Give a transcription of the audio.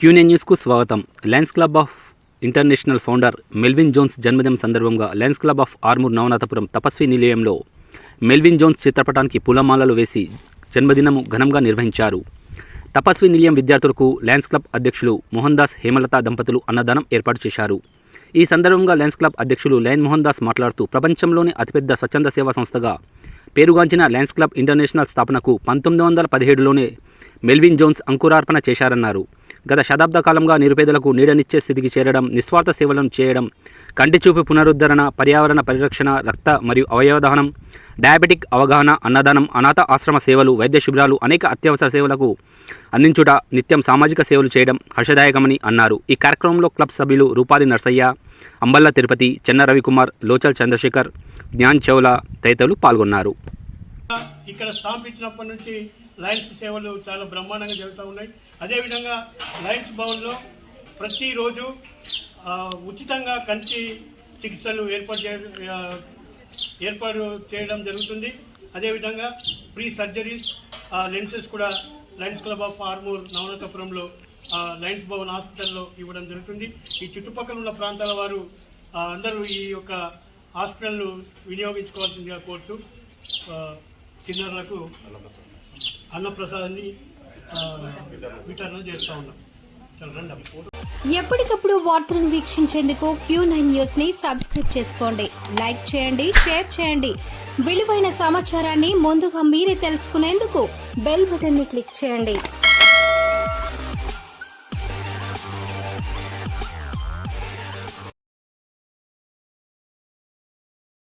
క్యూనే న్యూస్కు స్వాగతం. Lions Club of International founder Melvin Jones జన్మదినం సందర్భంగా Lions Club of Armoor Navanathapuram తపస్వి నిలయంలో మెల్విన్ జోన్స్ చిత్రపటానికి పూలమాలలు వేసి జన్మదినము ఘనంగా నిర్వహించారు. తపస్వి నిలయం విద్యార్థులకు లయన్స్ క్లబ్ అధ్యక్షులు మోహన్ దాస్ హేమలత దంపతులు అన్నదానం ఏర్పాటు చేశారు. ఈ సందర్భంగా లయన్స్ క్లబ్ అధ్యక్షులు లయన్ మోహన్ దాస్ మాట్లాడుతూ ప్రపంచంలోని అతిపెద్ద స్వచ్ఛంద సేవా సంస్థగా పేరుగాంచిన లయన్స్ క్లబ్ ఇంటర్నేషనల్ స్థాపనకు పంతొమ్మిది వందల పదిహేడులోనే మెల్విన్ జోన్స్ అంకురార్పణ చేశారన్నారు. గత శతాబ్ద కాలంగా నిరుపేదలకు నీడనిచ్చే స్థితికి చేరడం నిస్వార్థ సేవలను చేయడం కంటిచూపు పునరుద్ధరణ పర్యావరణ పరిరక్షణ రక్త మరియు అవయవదహనం డయాబెటిక్ అవగాహన అన్నదానం అనాథ ఆశ్రమ సేవలు వైద్య శిబిరాలు అనేక అత్యవసర సేవలకు అందించుట నిత్యం సామాజిక సేవలు చేయడం హర్షదాయకమని అన్నారు. ఈ కార్యక్రమంలో క్లబ్ సభ్యులు రూపాలి నర్సయ్య అంబల్ల తిరుపతి చెన్న రవికుమార్ లోచల్ చంద్రశేఖర్ జ్ఞాన్ చౌలా తదితరులు పాల్గొన్నారు. ఇక్కడ స్థాపించినప్పటి నుంచి లయన్స్ సేవలు చాలా బ్రహ్మాండంగా జరుగుతూ ఉన్నాయి. అదేవిధంగా లయన్స్ భవన్లో ప్రతిరోజు ఉచితంగా కంటి చికిత్సలు ఏర్పాటు చేయడం ఏర్పాటు చేయడం జరుగుతుంది. అదేవిధంగా ప్రీ సర్జరీస్ లెన్సెస్ కూడా లయన్స్ క్లబ్ ఆఫ్ ఆర్మూర్ నవనతపురంలో లయన్స్ భవన్ హాస్పిటల్లో ఇవ్వడం జరుగుతుంది. ఈ చుట్టుపక్కల ఉన్న ప్రాంతాల వారు అందరూ ఈ యొక్క హాస్పిటల్ను వినియోగించుకోవాల్సిందిగా కోరుతూ చిన్నారులకు అన్నప్రసాదాన్ని వితరణ చేస్తూ ఉన్నాం. ఎప్పటికప్పుడు వార్తలను వీక్షించేందుకు క్యూ నైన్ న్యూస్ని సబ్స్క్రైబ్ చేసుకోండి. లైక్ చేయండి షేర్ చేయండి. విలువైన సమాచారాన్ని ముందుగా మీరే తెలుసుకునేందుకు బెల్ బటన్ని క్లిక్ చేయండి.